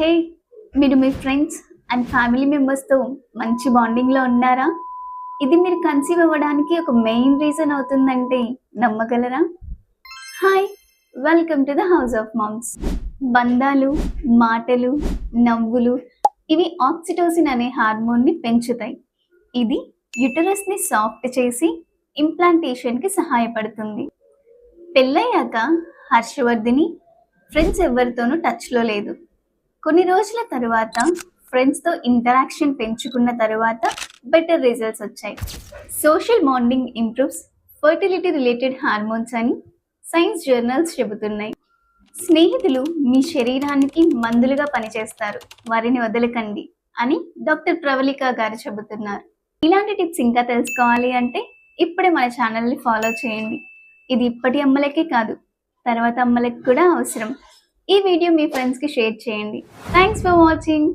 హే మీరు మీ friends and family మెంబర్స్తో మంచి బాండింగ్లో ఉన్నారా? ఇది మీరు కన్సీవ్ అవ్వడానికి ఒక మెయిన్ రీజన్ అవుతుందంటే నమ్మగలరా? Hi welcome to the house of moms. బంధాలు మాటలు నవ్వులు ఇవి ఆక్సిటోసిన్ అనే హార్మోన్ని పెంచుతాయి. ఇది యుటరస్ని సాఫ్ట్ చేసి ఇంప్లాంటేషన్కి సహాయపడుతుంది. పెళ్ళయ్యాక హర్షవర్ధిని ఫ్రెండ్స్ ఎవరితోనూ టచ్లో లేదు. కొన్ని రోజుల తరువాత ఫ్రెండ్స్తో ఇంటరాక్షన్ పెంచుకున్న తర్వాత బెటర్ రిజల్ట్స్ వచ్చాయి. Social bonding improves fertility related hormones అని సైన్స్ జర్నల్స్ చెబుతున్నాయి. స్నేహితులు మీ శరీరానికి మందులుగా పనిచేస్తారు వారిని వదలకండి అని డాక్టర్ ప్రవళిక గారు చెబుతున్నారు. ఇలాంటి టిప్స్ ఇంకా తెలుసుకోవాలి అంటే ఇప్పుడే మన ఛానల్ని ఫాలో చేయండి. ఇది ఇప్పటి అమ్మలకే కాదు తర్వాత అమ్మలకి కూడా అవసరం. ఈ వీడియో మీ ఫ్రెండ్స్కి షేర్ చేయండి థ్యాంక్స్ ఫర్ వాచింగ్